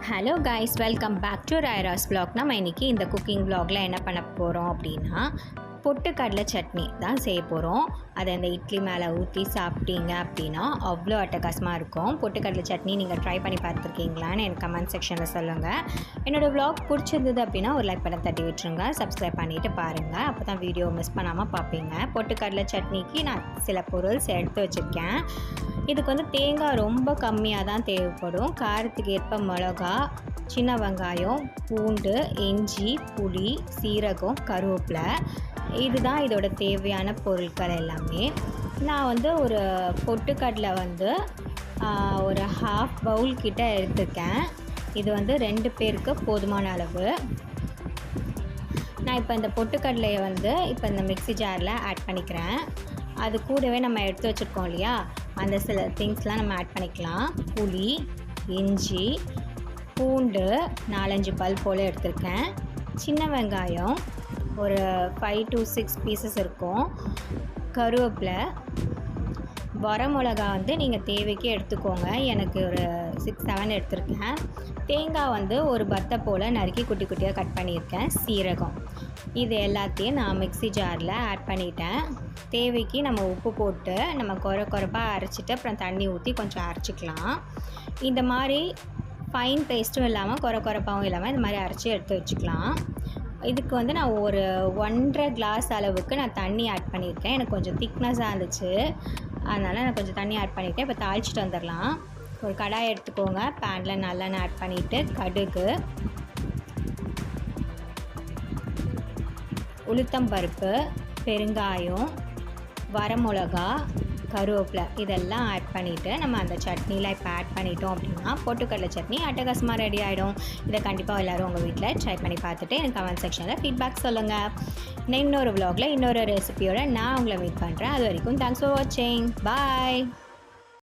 Hello guys welcome back to ராயராஸ் blog நம்ம இன்றைக்கி இந்த குக்கிங் பிளாகில் என்ன பண்ண போகிறோம் அப்படின்னா பொட்டுக்கடலை சட்னி தான் செய்ய போகிறோம் அதை அந்த இட்லி மேலே ஊற்றி சாப்பிட்டீங்க அப்படின்னா அவ்வளோ அட்டகாசமாக இருக்கும். பொட்டுக்கடலை சட்னி நீங்கள் ட்ரை பண்ணி பார்த்துருக்கீங்களான்னு எனக்கு கமெண்ட் செக்ஷனில் சொல்லுங்கள் என்னோடய vlog பிடிச்சிருந்தது அப்படின்னா ஒரு லைக் பட்டன் தட்டி விட்டுருங்க. சப்ஸ்கிரைப் பண்ணிவிட்டு பாருங்கள் அப்போ தான் வீடியோ மிஸ் பண்ணாமல் பார்ப்பீங்க. பொட்டுக்கடலை சட்னிக்கு நான் சில பொருள்ஸ் எடுத்து வச்சுருக்கேன். இதுக்கு வந்து தேங்காய் ரொம்ப கம்மியாக தான் தேவைப்படும். காரத்துக்கு ஏற்ப மிளகா சின்ன வெங்காயம் பூண்டு இஞ்சி புளி சீரகம் கருவேப்பிலை. இதுதான் இதோட தேவையான பொருட்கள் எல்லாமே. நான் வந்து ஒரு பொட்டுக்கடலை வந்து ஒரு ஹாஃப் பவுல் கிட்ட எடுத்துருக்கேன். இது வந்து ரெண்டு பேருக்கு போதுமான அளவு. நான் இப்போ இந்த பொட்டுக்கடலையை வந்து இப்போ இந்த மிக்ஸி ஜாரில் ஆட் பண்ணிக்கிறேன். அது கூடவே நம்ம எடுத்து வச்சுருக்கோம் இல்லையா? அந்த சில திங்ஸ்லாம் நம்ம ஆட் பண்ணிக்கலாம். புளி இஞ்சி பூண்டு நாலஞ்சு பல் போல் எடுத்திருக்கேன். சின்ன வெங்காயம் ஒரு ஃபைவ் டு சிக்ஸ் பீசஸ் இருக்கும். கருவேப்பிலை வரமிளகா வந்து நீங்கள் தேவைக்கு எடுத்துக்கோங்க. எனக்கு ஒரு சிக்ஸ் செவன் எடுத்திருக்கேன். தேங்காய் வந்து ஒரு பத்தை போல் நறுக்கி குட்டி குட்டியாக கட் பண்ணியிருக்கேன். சீரகம். இது எல்லாத்தையும் நான் மிக்ஸி ஜாரில் ஆட் பண்ணிட்டேன். தேவைக்கு நம்ம உப்பு போட்டு நம்ம குறை குறைப்பாக அரைச்சிட்டு அப்புறம் தண்ணி ஊற்றி கொஞ்சம் அரைச்சிக்கலாம். இந்த மாதிரி ஃபைன் பேஸ்ட்டும் இல்லாமல் குறை குறைப்பாகவும் இல்லாமல் இந்த மாதிரி அரைச்சி எடுத்து வச்சுக்கலாம். இதுக்கு வந்து நான் ஒரு ஒன்றரை கிளாஸ் அளவுக்கு நான் தண்ணி ஆட் பண்ணியிருக்கேன். எனக்கு கொஞ்சம் திக்னஸாக இருந்துச்சு. அதனால் நான் கொஞ்சம் தண்ணி ஆட் பண்ணிவிட்டேன் இப்போ தாளிச்சிட்டு வந்துடலாம். ஒரு கடாய் எடுத்துக்கோங்க. பேனில் நல்லெண்ணெய் ஆட் பண்ணிவிட்டு கடுகு உளுத்தம்பருப்பு பெருங்காயம் வரமிளகா கருவேப்பிலை இதெல்லாம் ஆட் பண்ணிவிட்டு நம்ம அந்த சட்னியில் இப்போ ஆட் பண்ணிட்டோம் அப்படின்னா பொட்டுக்கடலை சட்னி அட்டகாசமாக ரெடி ஆகிடும் இதை கண்டிப்பாக எல்லோரும் உங்கள் வீட்டில் ட்ரை பண்ணி பார்த்துட்டு எனக்கு கமெண்ட் செக்ஷனில் ஃபீட்பேக் சொல்லுங்கள் நான் இன்னொரு vlogல இன்னொரு ரெசிபியோட நான் உங்களை மீட் பண்ணுறேன் அது வரைக்கும் தேங்க்ஸ் ஃபார் வாட்சிங் பாய்